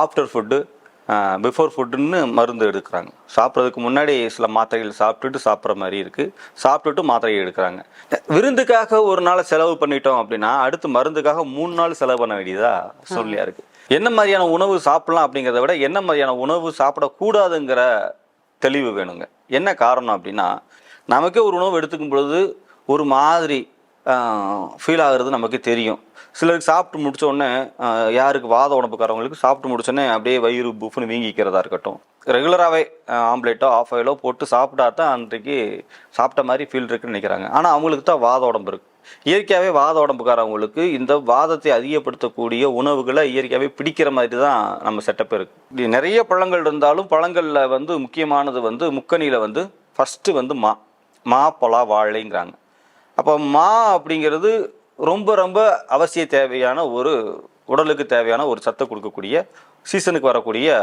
After food before ஃபுட்டுன்னு மருந்து எடுக்கிறாங்க. சாப்பிட்றதுக்கு முன்னாடி சில மாத்திரைகள் சாப்பிட்டுட்டு சாப்பிட்ற மாதிரி இருக்குது சாப்பிட்டுட்டு மாத்திரையை எடுக்கிறாங்க. விருந்துக்காக ஒரு நாள் செலவு பண்ணிட்டோம் அப்படின்னா அடுத்து மருந்துக்காக மூணு நாள் செலவு பண்ண வேண்டியதா சொல்லியா இருக்குது என்ன மாதிரியான உணவு சாப்பிடலாம் அப்படிங்கிறத விட என்ன மாதிரியான உணவு சாப்பிடக்கூடாதுங்கிற தெளிவு வேணுங்க. என்ன காரணம் அப்படின்னா நமக்கே ஒரு உணவு எடுத்துக்கும் பொழுது ஒரு மாதிரி ஃபீல் ஆகுறது நமக்கு தெரியும். சிலருக்கு சாப்பிட்டு முடிச்ச உடனே யாருக்கு வாத உடம்புக்காரவங்களுக்கு சாப்பிட்டு முடிச்சோடனே அப்படியே வயிறு புஃப்னு வீங்கிக்கிறதா இருக்கட்டும். ரெகுலராகவே ஆம்லேட்டோ ஆஃப் ஆயிலோ போட்டு சாப்பிட்டா தான் அன்றைக்கு சாப்பிட்ட மாதிரி ஃபீல் இருக்குன்னு நினைக்கிறாங்க. ஆனால் அவங்களுக்கு தான் வாத உடம்பு இருக்குது இயற்கையாகவே வாத உடம்புக்காரவங்களுக்கு இந்த வாதத்தை அதிகப்படுத்தக்கூடிய உணவுகளை இயற்கையாகவே பிடிக்கிற மாதிரி தான் நம்ம செட்டப் இருக்குது நிறைய பழங்கள் இருந்தாலும் பழங்களில் வந்து முக்கியமானது வந்து முக்கனியில் வந்து ஃபஸ்ட்டு வந்து மா மா பலா வாழைங்கிறாங்க. அப்போ மா அப்படிங்கிறது ரொம்ப ரொம்ப அவசிய தேவையான ஒரு உடலுக்கு தேவையான ஒரு சத்தை கொடுக்கக்கூடிய சீசனுக்கு வரக்கூடிய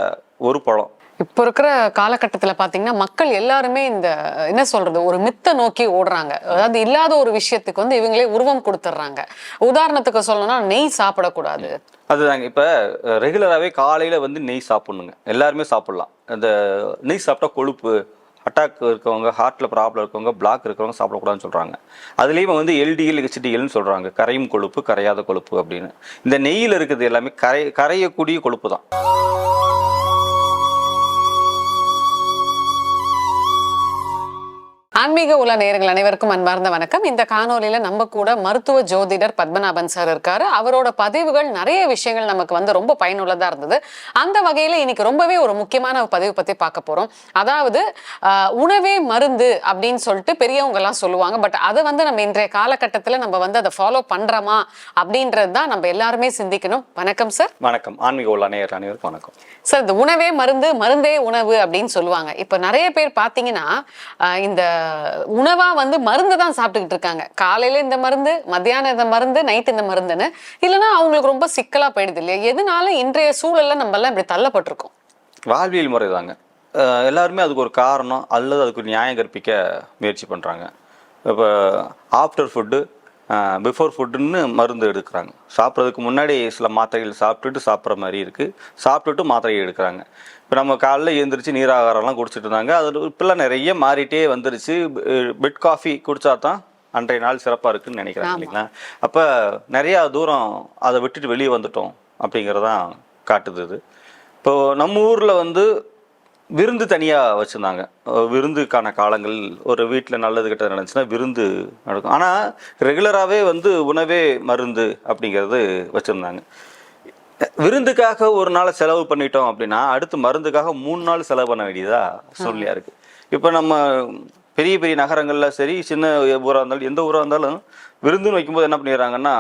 ஒரு பழம். இப்போ இருக்கிற காலகட்டத்துல பாத்தீங்கன்னா மக்கள் எல்லாருமே இந்த என்ன சொல்றது ஒரு மித்த நோக்கி ஓடுறாங்க. அதாவது இல்லாத ஒரு விஷயத்துக்கு வந்து இவங்களே உருவம் கொடுத்துட்றாங்க உதாரணத்துக்கு சொல்லணும்னா நெய் சாப்பிடக்கூடாது. அதுதாங்க. இப்போ ரெகுலராகவே காலையில் வந்து நெய் சாப்பிட்ணுங்க. எல்லாருமே சாப்பிட்லாம். அந்த நெய் சாப்பிட்டா கொழுப்பு அட்டாக் இருக்கவங்க ஹார்ட்டில் ப்ராப்ளம் இருக்கவங்க பிளாக் இருக்கவங்க சாப்பிடக்கூடாதுன்னு சொல்கிறாங்க அதுலேயும் வந்து எல்டிஎல் ஹெச்டிஎல்னு சொல்கிறாங்க கரையும் கொழுப்பு கரையாத கொழுப்பு அப்படின்னு. இந்த நெய்யில் இருக்கிறது எல்லாமே கரை கரையக்கூடிய கொழுப்பு தான் ஆன்மீக உலக நேயர்கள் அனைவருக்கும் அன்பார்ந்த வணக்கம். இந்த காணொலியில நம்ம கூட மருத்துவ ஜோதிடர் பத்மநாபன் சார் இருக்காரு. அவரோட பதிவுகள் நிறைய விஷயங்கள் நமக்கு வந்து ரொம்ப பயனுள்ளதா இருந்தது. அந்த வகையில இன்னைக்கு ரொம்பவே ஒரு முக்கியமான பதிவு பத்தி பார்க்க போறோம். அதாவது உணவே மருந்து அப்படின்னு சொல்லிட்டு பெரியவங்க எல்லாம் சொல்லுவாங்க. பட் அதை வந்து நம்ம இன்றைய காலகட்டத்துல நம்ம வந்து அதை ஃபாலோ பண்றோமா அப்படின்றது தான் நம்ம எல்லாருமே சிந்திக்கணும். வணக்கம் சார். வணக்கம். ஆன்மீக உள்ள நேயர் அனைவருக்கும் வணக்கம். சார் இந்த உணவே மருந்து மருந்தே உணவு அப்படின்னு சொல்லுவாங்க. இப்போ நிறைய பேர் பார்த்தீங்கன்னா இந்த உணவாக வந்து மருந்து தான் சாப்பிட்டுக்கிட்டு இருக்காங்க. காலையில் இந்த மருந்து மத்தியானம் இந்த மருந்து நைட் இந்த மருந்துன்னு. இல்லைன்னா அவங்களுக்கு ரொம்ப சிக்கலாக போயிடுது இல்லையா? எதனால இன்றைய சூழல்ல நம்மலாம் இப்படி தள்ளப்பட்டிருக்கோம்? வாழ்வியல் முறை தாங்க. எல்லாருமே அதுக்கு ஒரு காரணம் அல்லது அதுக்கு ஒரு நியாயம் கற்பிக்க முயற்சி பண்ணுறாங்க இப்போ ஆஃப்டர் ஃபுட்டு பிஃபோர் ஃபுட்டுன்னு மருந்து எடுக்கிறாங்க. சாப்பிட்றதுக்கு முன்னாடி சில மாத்திரைகள் சாப்பிட்டுட்டு சாப்பிட்ற மாதிரி இருக்குது சாப்பிட்டுட்டு மாத்திரைகள் எடுக்கிறாங்க. இப்போ நம்ம காலைல எழுந்திரிச்சு நீராகாரம்லாம் குடிச்சிட்டு இருந்தாங்க அது இப்போல்லாம் நிறைய மாறிட்டே வந்துருச்சு. பெட் காஃபி குடிச்சா தான் அன்றைய நாள் சிறப்பாக இருக்குன்னு நினைக்கிறாங்க இல்லைங்களா? அப்போ நிறையா தூரம் அதை விட்டுட்டு வெளியே வந்துட்டோம் அப்படிங்கிறதான் காட்டுது இது. இப்போ நம்ம ஊரில் வந்து விருந்து தனியாக வச்சுருந்தாங்க. விருந்துக்கான காலங்கள் ஒரு வீட்டில் நல்லது கெட்டது நடந்துச்சுன்னா விருந்து நடக்கும். ஆனால் ரெகுலராகவே வந்து உணவே மருந்து அப்படிங்கிறது வச்சுருந்தாங்க. விருந்துக்காக ஒரு நாள் செலவு பண்ணிட்டோம் அப்படின்னா அடுத்து மருந்துக்காக மூணு நாள் செலவு பண்ண வேண்டியதா சொல்லியா இருக்கு. இப்போ நம்ம பெரிய பெரிய நகரங்களில் சரி சின்ன ஊராக இருந்தாலும் எந்த ஊராக இருந்தாலும் விருந்துன்னு வைக்கும்போது என்ன பண்ணிடுறாங்கன்னா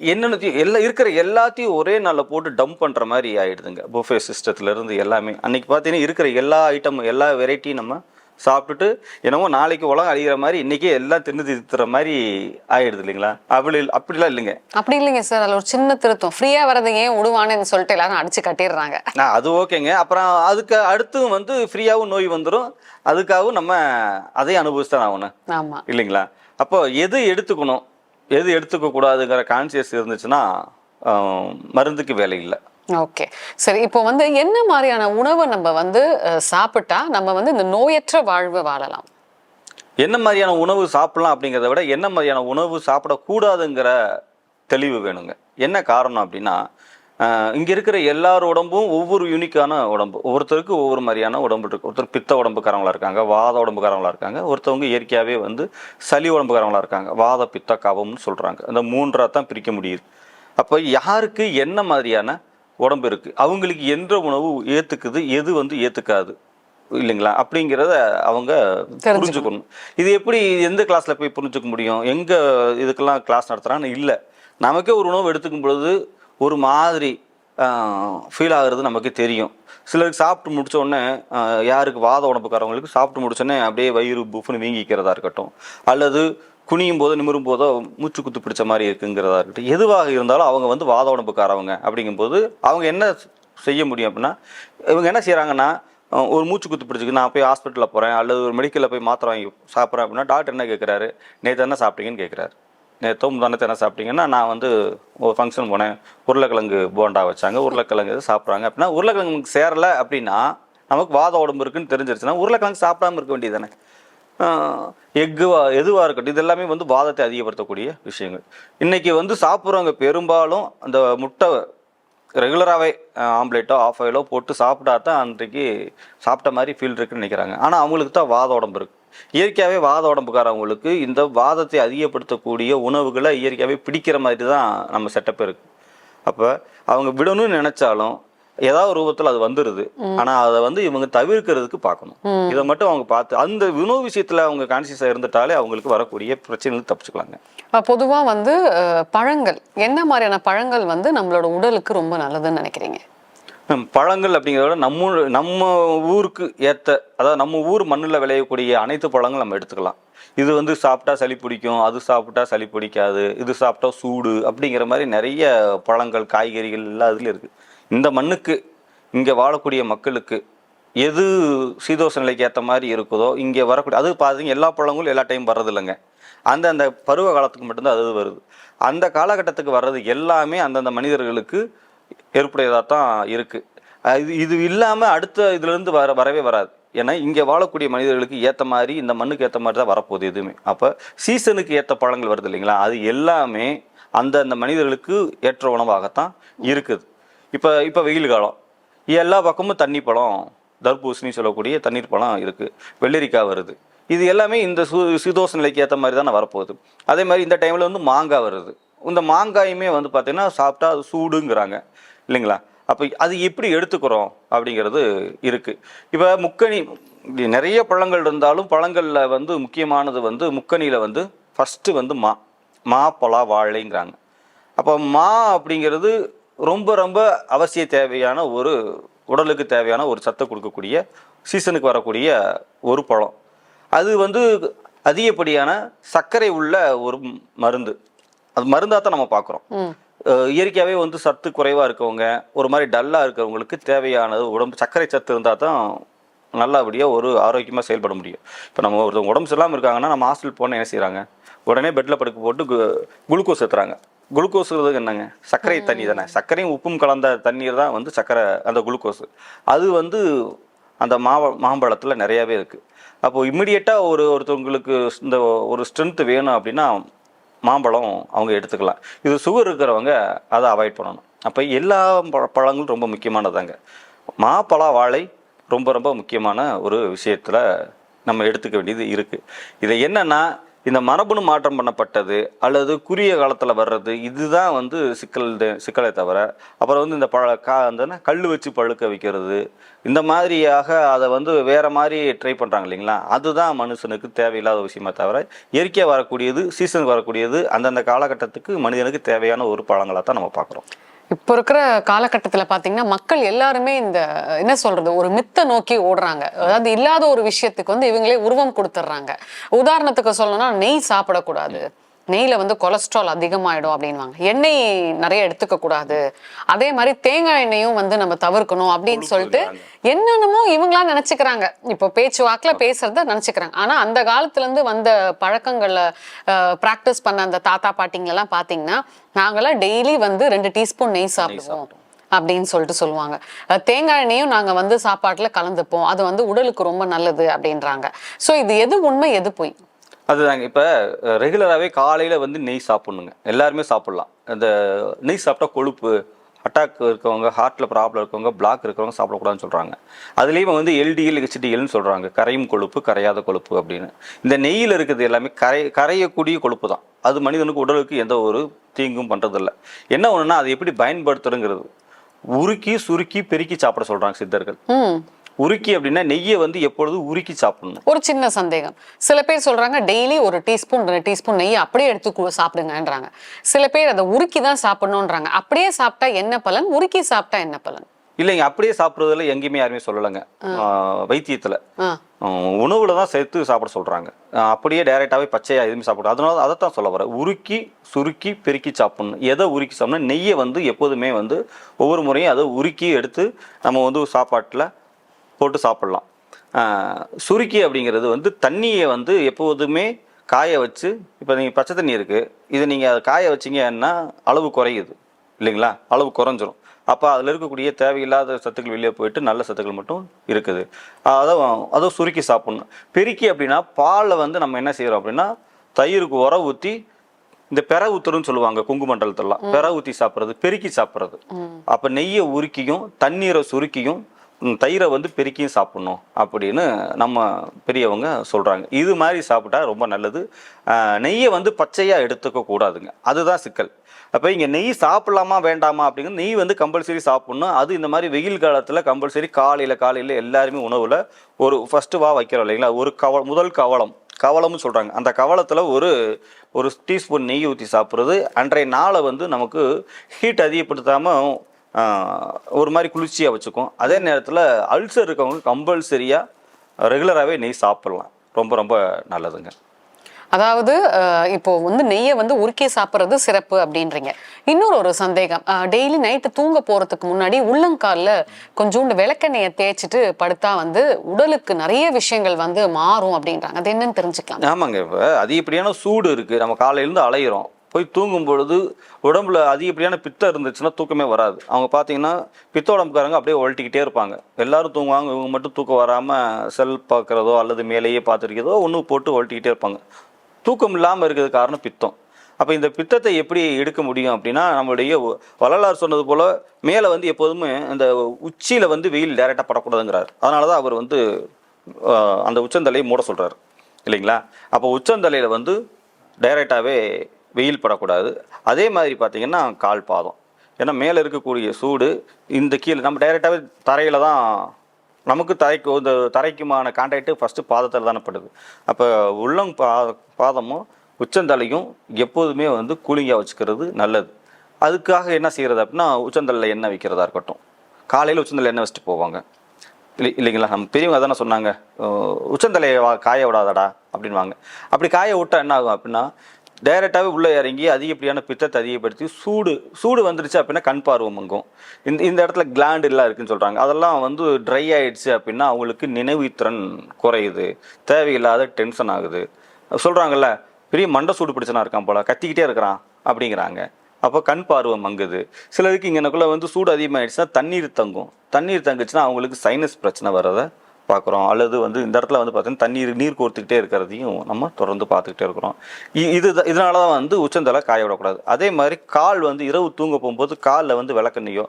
என்னென்ன எல்லாம் இருக்கிற எல்லாத்தையும் ஒரே நாளில் போட்டு டம்ப் பண்ணுற மாதிரி ஆயிடுதுங்க. புஃபே சிஸ்டத்துலேருந்து எல்லாமே. அன்னைக்கு பார்த்தீங்கன்னா இருக்கிற எல்லா ஐட்டமும் எல்லா வெரைட்டியும் நம்ம சாப்பிட்டுட்டு என்னமோ நாளைக்கு உலகம் அழிகிற மாதிரி இன்றைக்கே எல்லாம் தின்னு திருத்துற மாதிரி ஆயிடுது இல்லைங்களா? அப்படி அப்படிலாம் இல்லைங்க. அப்படி இல்லைங்க சார். அதில் ஒரு சின்ன திருத்தம். ஃப்ரீயா வரதை ஏன் விடுவான்னு சொல்லிட்டு எல்லாரும் அடிச்சு கட்டிடுறாங்க. அது ஓகேங்க. அப்புறம் அதுக்கு அடுத்தும் வந்து ஃப்ரீயாகவும் நோய் வந்துடும் அதுக்காகவும் நம்ம அதையும் அனுபவிச்சு தான் ஆகணும். ஆமா. இல்லைங்களா? அப்போ எது எடுத்துக்கணும்? எது எடுத்துக்க கூடாதுங்கிற கான்சியஸ் இருந்துச்சுன்னா மருந்துக்கு வேலை இல்லை. ஓகே. சரி இப்போ வந்து என்ன மாதிரியான உணவை நம்ம வந்து சாப்பிட்டா நம்ம வந்து இந்த நோயற்ற வாழ்வை வாழலாம்? என்ன மாதிரியான உணவு சாப்பிடலாம் அப்படிங்கிறத விட என்ன மாதிரியான உணவு சாப்பிடக்கூடாதுங்கிற தெளிவு வேணுங்க. என்ன காரணம் அப்படின்னா இங்கே இருக்கிற எல்லார் உடம்பும் ஒவ்வொரு யூனிக்கான உடம்பு. ஒவ்வொருத்தருக்கு ஒவ்வொரு மாதிரியான உடம்பு இருக்கு. ஒருத்தர் பித்த உடம்புக்காரங்களா இருக்காங்க வாத உடம்புக்காரங்களா இருக்காங்க ஒருத்தவங்க இயற்கையாகவே வந்து சளி உடம்புக்காரங்களா இருக்காங்க வாத பித்த கபம்னு சொல்கிறாங்க இந்த மூன்றாக தான் பிரிக்க முடியுது. அப்போ யாருக்கு என்ன மாதிரியான உடம்பு இருக்குது அவங்களுக்கு எந்த உணவு ஏற்றுக்குது எது வந்து ஏற்றுக்காது இல்லைங்களா? அப்படிங்கிறத அவங்க. புரிஞ்சுக்கணும். இது எப்படி எந்த கிளாஸ்ல போய் புரிஞ்சுக்க முடியும்? எங்க இதுக்கெல்லாம் கிளாஸ் நடத்துறான்னு? இல்லை. நமக்கே ஒரு உணவு எடுத்துக்கும் பொழுது ஒரு மாதிரி ஃபீல் ஆகுறது நமக்கு தெரியும். சிலருக்கு சாப்பிட்டு ஆஹ், யாருக்கு வாத உடம்புக்காரவங்களுக்கு சாப்பிட்டு முடிச்ச உடனே அப்படியே வயிறு புஃப்னு வீங்கிக்கிறதா இருக்கட்டும். அல்லது குனியும் போதோ நிமிரும் போதோ மூச்சு குத்து பிடிச்ச மாதிரி இருக்குங்கிறதா இருக்கட்டும். எதுவாக இருந்தாலும் அவங்க வந்து வாத உடம்புக்காரவங்க அப்படிங்கும்போது அவங்க என்ன செய்ய முடியும் அப்படின்னா இவங்க என்ன செய்கிறாங்கன்னா ஒரு மூச்சு குத்து பிடிச்சிக்கு நான் போய் ஹாஸ்பிட்டலில் போகிறேன் அல்லது ஒரு மெடிக்கலில் போய் மாத்திரை வாங்கி சாப்பிட்றேன் அப்படின்னா டாக்டர் என்ன கேட்குறாரு? நேற்று என்ன சாப்பிட்டீங்கன்னு கேட்குறாரு. நேற்றோ முந்தானத்தை என்ன சாப்பிட்டீங்கன்னா நான் வந்து ஒரு ஃபங்க்ஷன் போனேன். உருளைக்கிழங்கு போண்டா வச்சாங்க. உருளைக்கிழங்கு இது சாப்பிட்றாங்க அப்படின்னா உருளைக்கிழங்கு சேரலை அப்படின்னா நமக்கு வாத உடம்பு இருக்குன்னு தெரிஞ்சிருச்சுன்னா உருளைக்கிழங்கு சாப்பிடாம இருக்க வேண்டியது தானே. எக்குவா எதுவாக இருக்கட்டும் இதெல்லாமே வந்து வாதத்தை அதிகப்படுத்தக்கூடிய விஷயங்கள். இன்றைக்கி வந்து சாப்பிட்றவங்க பெரும்பாலும் அந்த முட்டை ரெகுலராகவே ஆம்லேட்டோ ஆஃப் ஆயிலோ போட்டு சாப்பிட்டா தான் அன்றைக்கு சாப்பிட்ட மாதிரி ஃபீல் இருக்குன்னு நினைக்கிறாங்க. ஆனால் அவங்களுக்கு தான் வாத உடம்பு இருக்குது இயற்கையாகவே வாத உடம்புக்காரவங்களுக்கு இந்த வாதத்தை அதிகப்படுத்தக்கூடிய உணவுகளை இயற்கையாகவே பிடிக்கிற மாதிரி தான் நம்ம செட்டப் இருக்குது அப்போ அவங்க விடணும்னு நினச்சாலும் ஏதாவது ரூபத்தில் அது வந்துடுது ஆனால் அதை வந்து இவங்க தவிர்க்கிறதுக்கு பார்க்கணும். இதை மட்டும் அவங்க பார்த்து அந்த உணவு விஷயத்தில் அவங்க கான்சியஸாக இருந்துட்டாலே அவங்களுக்கு வரக்கூடிய பிரச்சனைகள் தப்பிச்சுக்கலாங்க. அஹ் பொதுவா வந்து பழங்கள் என்ன மாதிரியான பழங்கள் வந்து நம்மளோட உடலுக்கு ரொம்ப நல்லதுன்னு நினைக்கிறீங்க? பழங்கள் அப்படிங்கிறத விட நம்ம நம்ம ஊருக்கு ஏற்ற அதாவது நம்ம ஊர் மண்ணில் விளையக்கூடிய அனைத்து பழங்களும் நம்ம எடுத்துக்கலாம். இது வந்து சாப்பிட்டா சளி பிடிக்கும் அது சாப்பிட்டா சளி பிடிக்காது இது சாப்பிட்டா சூடு அப்படிங்கிற மாதிரி நிறைய பழங்கள் காய்கறிகள் எல்லாம் இதுல இருக்குது இந்த மண்ணுக்கு இங்கே வாழக்கூடிய மக்களுக்கு எது சீதோஷ நிலைக்கு ஏற்ற மாதிரி இருக்குதோ இங்கே வரக்கூடிய அது பார்த்தீங்க எல்லா பழங்களும் எல்லா டைம் வர்றது இல்லைங்க அந்த அந்த பருவ காலத்துக்கு மட்டும்தான் அது வருது. அந்த காலகட்டத்துக்கு வர்றது எல்லாமே அந்தந்த மனிதர்களுக்கு ஏற்புடையதாக தான் இருக்குது இது இது இல்லாமல் அடுத்த இதுலேருந்து வர வரவே வராது. ஏன்னா இங்கே வாழக்கூடிய மனிதர்களுக்கு ஏற்ற மாதிரி இந்த மண்ணுக்கு ஏற்ற மாதிரி தான் வரப்போகுது எதுவுமே. அப்போ சீசனுக்கு ஏற்ற பழங்கள் வருது இல்லைங்களா? அது எல்லாமே அந்தந்த மனிதர்களுக்கு ஏற்ற உணவாகத்தான் இருக்குது. இப்போ இப்போ வெயில் காலம். எல்லா பக்கமும் தண்ணி பழம் தர்பூசணி சொல்லக்கூடிய தண்ணீர் பழம் இருக்குது வெள்ளரிக்காய் வருது. இது எல்லாமே இந்த சு சீதோஷ நிலைக்கு ஏற்ற மாதிரி தானே வரப்போகுது. அதே மாதிரி இந்த டைமில் வந்து மாங்காய் வருது. இந்த மாங்காயுமே வந்து பார்த்திங்கன்னா சாப்பிட்டா அது சூடுங்கிறாங்க. இல்லைங்களா? அப்போ அது எப்படி எடுத்துக்கிறோம் அப்படிங்கிறது இருக்குது இப்போ முக்கணி நிறைய பழங்கள் இருந்தாலும் பழங்களில் வந்து முக்கியமானது வந்து முக்கணியில் வந்து ஃபஸ்ட்டு வந்து மா மா பலா வாழைங்கிறாங்க. அப்போ மா அப்படிங்கிறது ரொம்ப ரொம்ப அவசிய தேவையான ஒரு உடலுக்கு தேவையான ஒரு சத்தை கொடுக்கக்கூடிய சீசனுக்கு வரக்கூடிய ஒரு பழம். அது வந்து அதிகப்படியான சர்க்கரை உள்ள ஒரு மருந்து. அது மருந்தாக தான் நம்ம பார்க்குறோம் இயற்கையாகவே வந்து சத்து குறைவாக இருக்கவங்க ஒரு மாதிரி டல்லாக இருக்கிறவங்களுக்கு தேவையானது உடம்பு சர்க்கரை சத்து இருந்தால் தான் நல்லபடியாக ஒரு ஆரோக்கியமாக செயல்பட முடியும். இப்போ நம்ம ஒருத்தவங்க உடம்பு சரியில்லாமல் இருக்காங்கன்னா நம்ம ஹாஸ்டல் போனால் என்ன செய்கிறாங்க உடனே பெட்டில் படுக்க போட்டு கு- குளுக்கோஸ் ஏற்றுறாங்க குளுக்கோஸுங்கிறது என்னங்க? சர்க்கரை தண்ணி தானே? சர்க்கரையும் உப்பும் கலந்த தண்ணீர் தான் வந்து சர்க்கரை அந்த குளுக்கோஸ். அது வந்து அந்த மாவ மாம்பழத்தில் நிறையாவே இருக்குது அப்போது இம்மிடியட்டாக ஒரு ஒருத்தவங்களுக்கு இந்த ஒரு ஸ்ட்ரென்த் வேணும் அப்படின்னா மாம்பழம் அவங்க எடுத்துக்கலாம். இது சுகர் இருக்கிறவங்க அதை அவாய்ட் பண்ணணும். அப்போ எல்லா பழ- பழங்களும் ரொம்ப முக்கியமானதாங்க. மாப்பழா வாழை ரொம்ப ரொம்ப முக்கியமான ஒரு விஷயத்தில் நம்ம எடுத்துக்க வேண்டியது இருக்குது இதை என்னன்னா இந்த மரபணு மாற்றம் பண்ணப்பட்டது அல்லது குறுகிய காலத்தில் வர்றது இதுதான் வந்து சிக்கல் சிக்கலை தவிர அப்புறம் வந்து இந்த பழ கா அந்த கல் வச்சு பழுக்க வைக்கிறது இந்த மாதிரியாக அதை வந்து வேற மாதிரி ட்ரை பண்ணுறாங்க இல்லைங்களா? அதுதான் மனுஷனுக்கு தேவையில்லாத விஷயமே தவிர இயற்கையாக வரக்கூடியது சீசனுக்கு வரக்கூடியது அந்தந்த காலகட்டத்துக்கு மனிதனுக்கு தேவையான ஒரு பழங்களாக தான் நம்ம பார்க்குறோம். இப்போ இருக்கிற காலகட்டத்தில் பார்த்தீங்கன்னா மக்கள் எல்லாருமே இந்த என்ன சொல்றது ஒரு மித்த நோக்கி ஓடுறாங்க. அதாவது இல்லாத ஒரு விஷயத்துக்கு வந்து இவங்களே உருவம் கொடுத்துட்றாங்க உதாரணத்துக்கு சொல்லணும்னா நெய் சாப்பிடக்கூடாது. நெய்ல வந்து கொலஸ்ட்ரால் அதிகமாயிடும் அப்படின்வாங்க. எண்ணெய் நிறைய எடுத்துக்க கூடாது. அதே மாதிரி தேங்காய் எண்ணெயும் வந்து நம்ம தவிர்க்கணும் அப்படின்னு சொல்லிட்டு என்னென்னமோ இவங்களா நினைச்சுக்கிறாங்க. இப்போ பேச்சு வாக்குல பேசுறத நினைச்சுக்கிறாங்க. ஆனா அந்த காலத்துல இருந்து வந்த பழக்கங்கள்ல பிராக்டிஸ் பண்ண அந்த தாத்தா பாட்டிங்க எல்லாம் பாத்தீங்கன்னா நாங்கெல்லாம் டெய்லி வந்து ரெண்டு டீஸ்பூன் நெய் சாப்பிடுவோம் அப்படின்னு சொல்லிட்டு சொல்லுவாங்க. தேங்காய் எண்ணெயும் நாங்க வந்து சாப்பாட்டுல கலந்துப்போம். அது வந்து உடலுக்கு ரொம்ப நல்லது அப்படின்றாங்க. சோ இது எது உண்மை எது பொய்? அதுதாங்க. இப்போ ரெகுலராகவே காலையில் வந்து நெய் சாப்பிட்ணுங்க. எல்லாருமே சாப்பிட்லாம். அந்த நெய் சாப்பிட்டா கொழுப்பு அட்டாக் இருக்கவங்க ஹார்ட்டில் ப்ராப்ளம் இருக்கவங்க பிளாக் இருக்கவங்க சாப்பிடக்கூடாதுன்னு சொல்கிறாங்க அதுலேயும் வந்து எல்டிஎல் ஹெச்டிஎல்னு சொல்கிறாங்க கரையும் கொழுப்பு கரையாத கொழுப்பு அப்படின்னு. இந்த நெய்யில் இருக்கிறது எல்லாமே கரை கரையக்கூடிய கொழுப்பு தான். அது மனிதனுக்கு உடலுக்கு எந்த ஒரு தீங்கும் பண்ணுறதில்ல என்ன ஒன்றுனா அதை எப்படி பயன்படுத்துறங்கிறது உருக்கி சுருக்கி பெருக்கி சாப்பிட சொல்கிறாங்க சித்தர்கள். உருக்கி அப்படின்னா நெய்யை வந்து எப்பொழுதும் உருக்கி சாப்பிடணும்? ஒரு சின்ன சந்தேகம். சில பேர் சொல்றாங்க டெய்லி ஒரு டீஸ்பூன் ரெண்டு டீஸ்பூன் நெய் அப்படியே எடுத்து சாப்பிடுங்கன்றாங்க. சில பேர் அதை உருக்கி தான் சாப்பிடணுன்றாங்க. அப்படியே சாப்பிட்டா என்ன பலன்? உருக்கி சாப்பிட்டா என்ன பலன்? இல்லைங்க அப்படியே சாப்பிட்றதுல எங்கேயுமே யாருமே சொல்லலைங்க. வைத்தியத்தில். உணவுல தான் சேர்த்து சாப்பிட சொல்கிறாங்க அப்படியே டைரெக்டாகவே பச்சையாக எதுவுமே சாப்பிட அதனால அதைத்தான் சொல்ல வரேன். உருக்கி சுருக்கி பெருக்கி சாப்பிடணும். எதை உருக்கி சாப்பிடணும்? நெய்யை வந்து எப்போதுமே வந்து ஒவ்வொரு முறையும் அதை உருக்கி எடுத்து நம்ம வந்து சாப்பாட்டில் போட்டு சாப்பிடலாம். சுருக்கி அப்படிங்கிறது வந்து தண்ணியை வந்து எப்போதுமே காய வச்சு இப்போ நீங்கள் பச்சை தண்ணி இருக்குது இதை நீங்கள் அதை காய வச்சீங்கன்னா அளவு குறையுது இல்லைங்களா? அளவு குறைஞ்சிரும். அப்போ அதில் இருக்கக்கூடிய தேவையில்லாத சத்துக்கள் வெளியே போயிட்டு நல்ல சத்துக்கள் மட்டும் இருக்குது. அதை அதை சுருக்கி சாப்பிட்ணும். பெருக்கி அப்படின்னா பாலில் வந்து நம்ம என்ன செய்கிறோம் அப்படின்னா தயிருக்கு உர ஊற்றி இந்த பெற ஊத்துறன்னு சொல்லுவாங்க குங்கு மண்டலத்தெல்லாம். பெற ஊற்றி சாப்பிட்றது பெருக்கி சாப்பிட்றது. அப்போ நெய்யை உருக்கியும் தண்ணீரை சுருக்கியும் தயிரை வந்து பெருக்கியும் சாப்பிட்ணும் அப்படின்னு நம்ம பெரியவங்க சொல்கிறாங்க இது மாதிரி சாப்பிட்டா ரொம்ப நல்லது. நெய்யை வந்து பச்சையாக எடுத்துக்க கூடாதுங்க. அதுதான் சிக்கல். அப்போ இங்கே நெய் சாப்பிட்லாமா வேண்டாமா அப்படிங்கிறது நெய் வந்து கம்பல்சரி சாப்பிட்ணும். அது இந்த மாதிரி வெயில் காலத்தில் கம்பல்சரி காலையில் காலையில் எல்லாருமே உணவில் ஒரு ஃபஸ்ட்டு வா வைக்கிறோம் இல்லைங்களா? ஒரு கவ முதல் கவலம் கவலம்னு சொல்கிறாங்க அந்த கவலத்தில் ஒரு ஒரு டீஸ்பூன் நெய் ஊற்றி சாப்பிட்றது. அன்றைய நாளை வந்து நமக்கு ஹீட் அதிகப்படுத்தாமல் ஒரு மாதிரி குளிர்ச்சியாக வச்சுக்கும். அதே நேரத்தில் அல்சர் இருக்கவங்க கம்பல்சரியாக ரெகுலராகவே நெய் சாப்பிட்லாம். ரொம்ப ரொம்ப நல்லதுங்க. அதாவது இப்போ வந்து நெய்யை வந்து உருக்கி சாப்பிட்றது சிறப்பு அப்படின்றீங்க. இன்னொரு ஒரு சந்தேகம். டெய்லி நைட்டு தூங்க போறதுக்கு முன்னாடி உள்ளங்கால்ல கொஞ்சோண்டு விளக்கெண்ணெயை தேய்ச்சிட்டு படுத்தா வந்து உடலுக்கு நிறைய விஷயங்கள் வந்து மாறும் அப்படின்றாங்க. அது என்னன்னு தெரிஞ்சுக்கலாம். ஆமாங்க. இப்போ அதிகப்படியான சூடு இருக்குது நம்ம காலையிலேருந்து அலையிறோம். போய் தூங்கும் பொழுது உடம்புல அதிகப்படியான பித்தம் இருந்துச்சுன்னா தூக்கமே வராது. அவங்க பார்த்தீங்கன்னா பித்த உடம்புக்காரங்க அப்படியே ஒழட்டிக்கிட்டே இருப்பாங்க. எல்லாரும் தூங்குவாங்க இவங்க மட்டும் தூக்கம் வராமல் செல் பார்க்குறதோ அல்லது மேலேயே பார்த்துருக்கிறதோ ஒன்று போட்டு ஒழட்டிக்கிட்டே இருப்பாங்க. தூக்கம் இல்லாமல் இருக்கிறது காரணம் பித்தம். அப்போ இந்த பித்தத்தை எப்படி எடுக்க முடியும் அப்படின்னா நம்மளுடைய வள்ளலார் சொன்னது போல் மேலே வந்து எப்போதுமே இந்த உச்சியில் வந்து வெயில் டைரெக்டாக படக்கூடாதுங்கிறார். அதனால தான் அவர் வந்து அந்த உச்சந்தலையை மூட சொல்கிறார் இல்லைங்களா? அப்போ உச்சந்தலையில் வந்து டைரெக்டாகவே வெயில் படக்கூடாது. அதே மாதிரி பார்த்தீங்கன்னா கால் பாதம். ஏன்னா மேலே இருக்கக்கூடிய சூடு இந்த கீழே நம்ம டைரெக்டாகவே தரையில் தான் நமக்கு தரைக்கு இந்த தரைக்குமான கான்டாக்டு ஃபஸ்ட்டு பாதத்தில் தானே படுது. அப்போ உள்ளம் பா பாதமும் உச்சந்தலையும் எப்போதுமே வந்து கூலிங்காக வச்சுக்கிறது நல்லது. அதுக்காக என்ன செய்கிறது அப்படின்னா உச்சந்தலையில் எண்ணெய் வைக்கிறதா இருக்கட்டும். காலையில் உச்சந்தலையில் எண்ணெய் வச்சுட்டு போவாங்க. இல்லை இல்லைங்களா? நம்ம பெரியவங்க தானே சொன்னாங்க உச்சந்தலையை வா காய விடாதடா அப்படின்வாங்க அப்படி காய விட்டால் என்ன ஆகும் அப்படின்னா டைரெக்டாகவே உள்ளே இறங்கி அதிகப்படியான பித்தத்தை அதிகப்படுத்தி சூடு சூடு வந்துருச்சு அப்படின்னா கண் பார்வை மங்கும். இந்த இந்த இடத்துல கிளாண்ட் எல்லாம் இருக்குன்னு சொல்கிறாங்க அதெல்லாம் வந்து ட்ரை ஆகிடுச்சு அப்படின்னா அவங்களுக்கு நினைவு திறன் குறையுது. தேவையில்லாத டென்ஷன் ஆகுது. சொல்கிறாங்கல்ல பெரிய மண்டை சூடு பிடிச்சனா இருக்கான் போல் கத்திக்கிட்டே இருக்கிறான் அப்படிங்கிறாங்க. அப்போ கண் பார்வை மங்குது. சிலருக்கு இங்கனக்குள்ளே வந்து சூடு அதிகமாகிடுச்சுன்னா தண்ணீர் தங்கும். தண்ணீர் தங்குச்சுன்னா அவங்களுக்கு சைனஸ் பிரச்சனை வர்றதை பார்க்குறோம். அல்லது வந்து இந்த இடத்துல வந்து பார்த்தீங்கன்னா தண்ணீர் நீர் கோர்த்துக்கிட்டே இருக்கிறதையும் நம்ம தொடர்ந்து பார்த்துக்கிட்டே இருக்கிறோம். இ- இது இதனால தான் வந்து உச்சந்தலை காய விடக்கூடாது. அதே மாதிரி கால் வந்து இரவு தூங்க போகும்போது காலில் வந்து விளக்கெண்ணையோ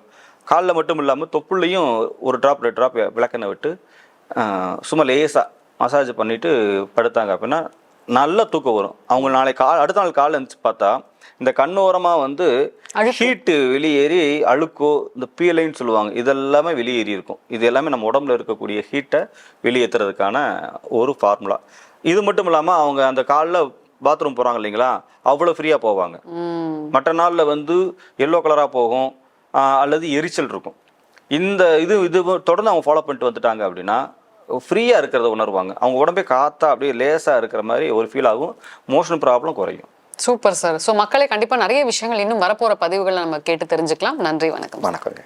காலில் மட்டும் இல்லாமல் தொப்புள்ளையும் ஒரு ட்ராப் ரெண்டு ட்ராப் விளக்கெண்ணெய் விட்டு சும்மா லேசாக மசாஜ் பண்ணிவிட்டு படுத்தாங்க அப்படின்னா நல்ல தூக்கம் வரும். அவங்க நாளை கால் அடுத்த நாள் காலைல எழுந்துச்சு பார்த்தா இந்த கண்ணோரமாக வந்து. ஹீட்டு வெளியேறி அழுக்கோ இந்த பீலைன்னு சொல்லுவாங்க. இதெல்லாமே வெளியேறி இருக்கும். இது எல்லாமே நம்ம உடம்புல இருக்கக்கூடிய ஹீட்டை வெளியேற்றுறதுக்கான ஒரு ஃபார்முலா இது மட்டும் இல்லாமல் அவங்க அந்த காலில் பாத்ரூம் போகிறாங்க இல்லைங்களா? அவ்வளோ ஃப்ரீயாக போவாங்க. மற்ற நாளில் வந்து எல்லோ கலராக போகும். அல்லது எரிச்சல் இருக்கும். இந்த இது இது தொடர்ந்து அவங்க ஃபாலோ பண்ணிட்டு வந்துட்டாங்க அப்படின்னா ஃப்ரீயாக இருக்கிறத உணர்வாங்க. அவங்க உடம்பே காத்தா அப்படியே லேசாக இருக்கிற மாதிரி ஒரு ஃபீல் ஆகும். மோஷன் ப்ராப்ளம் குறையும். Super sir. ஸோ மக்களே கண்டிப்பா நிறைய விஷயங்கள் இன்னும் வரப்போற பதிவுகளை நம்ம கேட்டு தெரிஞ்சுக்கலாம். நன்றி வணக்கம் வணக்கங்க.